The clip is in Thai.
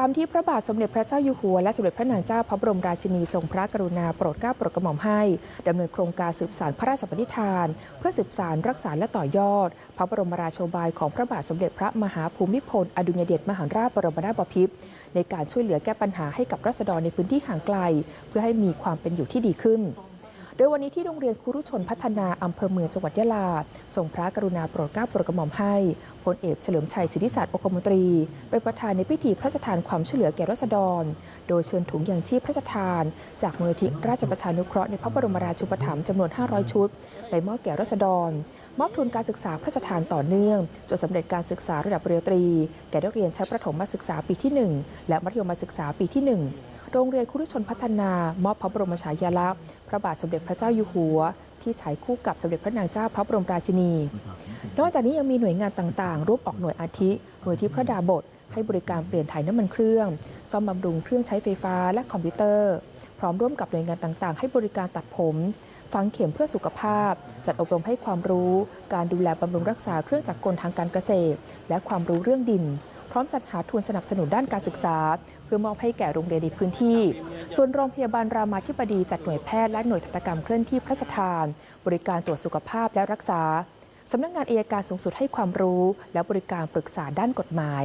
ตามที่พระบาทสมเด็จพระเจ้าอยู่หัวและสมเด็จพระนางเจ้าพระบรมราชินีทรงพระกรุณาโปรดเกล้าโปรดกระหม่อมให้ดำเนินโครงการสืบสานพระราชปณิธาน เพื่อสืบสานรักษาและต่อยอด พระบรมราโชบายของพระบาทสมเด็จพระมหาภูมิพลอดุลยเดชมหาราชบรมนาถบพิตรในการช่วยเหลือแก้ปัญหาให้กับรัษฎรในพื้นที่ห่างไกล เพื่อให้มีความเป็นอยู่ที่ดีขึ้น โดยวันนี้ที่โรงเรียนครูรุชนพัฒนาอำเภอเมืองจังหวัดยะลาทรงพระกรุณาโปรดเกล้าโปรดกระหม่อมให้พลเอกเฉลิมชัยสิทธิศาสตร์องคมนตรีเป็นประธานในพิธีพระราชทานความช่วยเหลือแก่รัษฎร โดยเชิญถุงยางชีพพระราชทาน จากมูลนิธิราชประชานุเคราะห์ในพระบรมราชูปถัมภ์จำนวน 500 ชุด ไปมอบแก่รัษฎร มอบทุนการศึกษาพระราชทานต่อเนื่องจนสำเร็จการศึกษาระดับปริญญาตรี แก่นักเรียนชั้นประถมศึกษาปีที่ 1 และมัธยมศึกษาปีที่ 1โรงเรียนคุรุชนพัฒนามอบพระบรมฉายาลักษณ์พระบาทสมเด็จพระเจ้าอยู่หัว ที่ฉายคู่กับสมเด็จพระนางเจ้าพระบรมราชินี นอกจากนี้ยังมีหน่วยงานต่างๆร่วมออกหน่วยอาทิ หน่วยที่พระดาบท ให้บริการเปลี่ยนถ่ายน้ำมันเครื่อง ซ่อมบำรุงเครื่องใช้ไฟฟ้าและคอมพิวเตอร์ พร้อมร่วมกับหน่วยงานต่างๆ ให้บริการตัดผมฝังเข็มเพื่อสุขภาพ จัดอบรมให้ความรู้ การดูแลบำรุงรักษาเครื่องจักรกลทางการเกษตร และความรู้เรื่องดิน พร้อมจัดหาทุนสนับสนุนด้านการศึกษา เพื่อมอบให้แก่โรงเรียนในพื้นที่ ส่วนโรงพยาบาลรามาธิบดีจัดหน่วยแพทย์และหน่วยทันตกรรมเคลื่อนที่พระราชทาน บริการตรวจสุขภาพและรักษาสำนักงานอายการสูงสุดให้ความรู้ และบริการปรึกษาด้านกฎหมาย